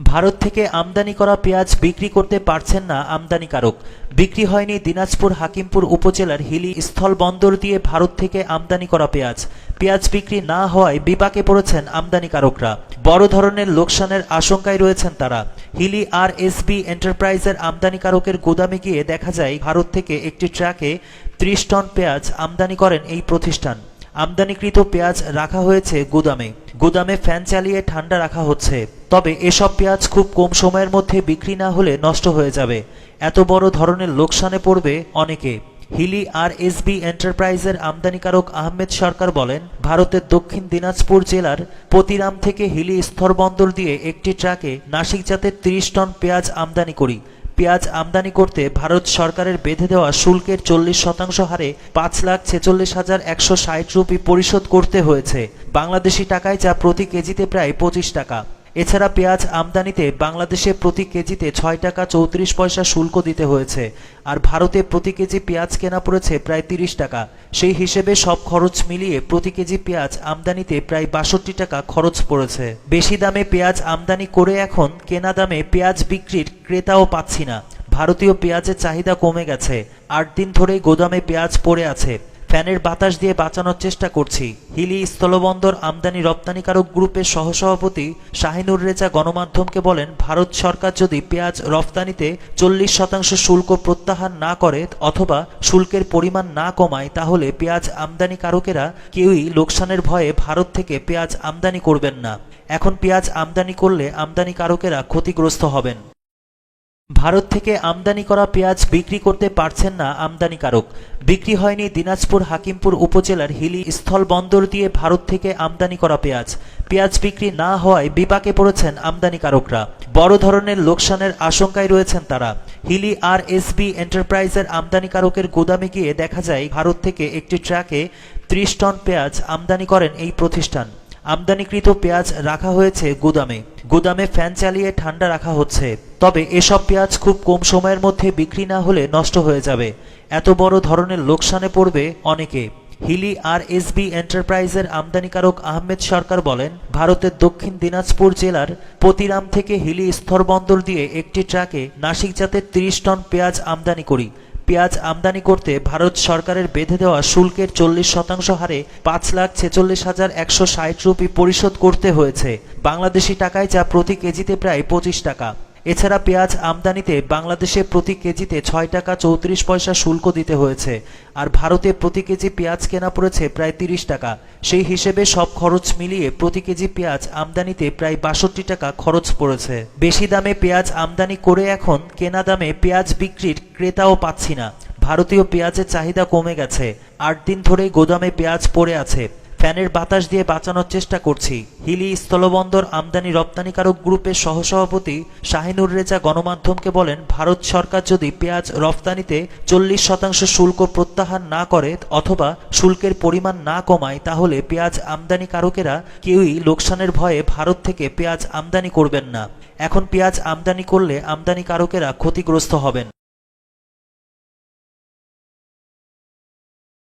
ভারত থেকে আমদানি করা পেঁয়াজ বিক্রি করতে পারছেন না আমদানিকারক। বিক্রি হয়নি দিনাজপুর হাকিমপুর উপজেলার হিলি স্থল বন্দর দিয়ে ভারত থেকে আমদানি করা পেঁয়াজ। পেঁয়াজ বিক্রি না হওয়ায় বিপাকে পড়েছেন আমদানিকারকরা। বড় ধরনের লোকসানের আশঙ্কায় রয়েছেন তারা। হিলি আর এসবি এন্টারপ্রাইজের আমদানিকারকের গুদামে গিয়ে দেখা যায়, ভারত থেকে একটি ট্রাকে ত্রিশ টন পেঁয়াজ আমদানি করেন এই প্রতিষ্ঠান। আমদানিকৃত পেঁয়াজ রাখা হয়েছে গুদামে। গুদামে ফ্যান চালিয়ে ঠান্ডা রাখা হচ্ছে। তবে এসব পেঁয়াজ খুব কম সময়ের মধ্যে বিক্রি না হলে নষ্ট হয়ে যাবে। এত বড় ধরনের লোকসানে পড়বে অনেকে। হিলি আর এসবি এন্টারপ্রাইজের আমদানিকারক আহমেদ সরকার বলেন, ভারতের দক্ষিণ দিনাজপুর জেলার পতিরাম থেকে হিলি স্থলবন্দর দিয়ে একটি ট্রাকে নাসিক জাতের তিরিশ টন পেঁয়াজ আমদানি করি। পেঁয়াজ আমদানি করতে ভারত সরকারের বেঁধে দেওয়া শুল্কের চল্লিশ শতাংশ হারে পাঁচ লাখ ছেচল্লিশ হাজার একশো ষাট রুপি পরিশোধ করতে হয়েছে। বাংলাদেশি টাকায় যা প্রতি কেজিতে প্রায় পঁচিশ টাকা। এছাড়া পেঁয়াজ আমদানিতে বাংলাদেশে প্রতি কেজিতে ছয় টাকা চৌত্রিশ পয়সা শুল্ক দিতে হয়েছে। আর ভারতে প্রতি কেজি পেঁয়াজ কেনা পড়েছে প্রায় তিরিশ টাকা। সেই হিসেবে সব খরচ মিলিয়ে প্রতি কেজি পেঁয়াজ আমদানিতে প্রায় বাষট্টি টাকা খরচ পড়েছে। বেশি দামে পেঁয়াজ আমদানি করে এখন কেনা দামে পেঁয়াজ বিক্রির ক্রেতাও পাচ্ছি না। ভারতীয় পেঁয়াজের চাহিদা কমে গেছে। আট দিন ধরেই গোদামে পেঁয়াজ পড়ে আছে। ফ্যানের বাতাস দিয়ে বাঁচানোর চেষ্টা করছি। হিলি, স্থলবন্দর, আমদানি রপ্তানিকারক গ্রুপের সহসভাপতি শাহিনুর রেজা গণমাধ্যমকে বলেন, ভারত সরকার যদি পেঁয়াজ রফতানিতে চল্লিশ শতাংশ শুল্ক প্রত্যাহার না করে অথবা শুল্কের পরিমাণ না কমায়, তাহলে পেঁয়াজ আমদানিকারকেরা কেউই লোকসানের ভয়ে ভারত থেকে পেঁয়াজ আমদানি করবেন না। এখন পেঁয়াজ আমদানি করলে আমদানিকারকেরা ক্ষতিগ্রস্ত হবেন। ভারত থেকে আমদানি করা পেঁয়াজ বিক্রি করতে পারছেন না আমদানিকারক। বিক্রি হয়নি দিনাজপুর হাকিমপুর উপজেলার হিলি স্থল বন্দর দিয়ে ভারত থেকে আমদানি করা পেঁয়াজ। পেঁয়াজ বিক্রি না হওয়ায় বিপাকে পড়েছেন আমদানিকারকরা। বড় ধরনের লোকসানের আশঙ্কায় রয়েছেন তারা। হিলি আর এসবি এন্টারপ্রাইজের আমদানিকারকের গুদামে গিয়ে দেখা যায়, ভারত থেকে একটি ট্রাকে ত্রিশ টন পেঁয়াজ আমদানি করেন এই প্রতিষ্ঠান। আমদানিকৃত পেঁয়াজ রাখা হয়েছে গুদামে। গুদামে ফ্যান চালিয়ে ঠান্ডা রাখা হচ্ছে। তবে এসব পেঁয়াজ খুব কম সময়ের মধ্যে বিক্রি না হলে নষ্ট হয়ে যাবে। এত বড় ধরনের লোকসানে পড়বে অনেকে। হিলি আর এসবি এন্টারপ্রাইজের আমদানিকারক আহমেদ সরকার বলেন, ভারতের দক্ষিণ দিনাজপুর জেলার পতিরাম থেকে হিলি স্থলবন্দর দিয়ে একটি ট্রাকে নাসিক জাতের তিরিশ টন পেঁয়াজ আমদানি করি। পেঁয়াজ আমদানি করতে ভারত সরকারের বেঁধে দেওয়া শুল্কের চল্লিশ শতাংশ হারে পাঁচ লাখ ছেচল্লিশ হাজার একশো ষাট রুপি পরিশোধ করতে হয়েছে। বাংলাদেশি টাকায় যা প্রতি কেজিতে প্রায় পঁচিশ টাকা। এছাড়া পেঁয়াজ আমদানিতে বাংলাদেশে প্রতি কেজিতে ছয় টাকা চৌত্রিশ পয়সা শুল্ক দিতে হয়েছে। আর ভারতে প্রতি কেজি পেঁয়াজ কেনা পড়েছে প্রায় তিরিশ টাকা। সেই হিসেবে সব খরচ মিলিয়ে প্রতি কেজি পেঁয়াজ আমদানিতে প্রায় বাষট্টি টাকা খরচ পড়েছে। বেশি দামে পেঁয়াজ আমদানি করে এখন কেনা দামে পেঁয়াজ বিক্রির ক্রেতাও পাচ্ছি না। ভারতীয় পেঁয়াজের চাহিদা কমে গেছে। আট দিন ধরেই গোদামে পেঁয়াজ পড়ে আছে। ফ্যানের বাতাস দিয়ে বাঁচানোর চেষ্টা করছি। হিলি স্থলবন্দর আমদানি রপ্তানিকারক গ্রুপের সহসভাপতি শাহিনুর রেজা গণমাধ্যমকে বলেন, ভারত সরকার যদি পেঁয়াজ রফতানিতে চল্লিশ শতাংশ শুল্ক প্রত্যাহার না করে অথবা শুল্কের পরিমাণ না কমায়, তাহলে পেঁয়াজ আমদানিকারকেরা কেউই লোকসানের ভয়ে ভারত থেকে পেঁয়াজ আমদানি করবেন না। এখন পেঁয়াজ আমদানি করলে আমদানিকারকেরা ক্ষতিগ্রস্ত হবেন।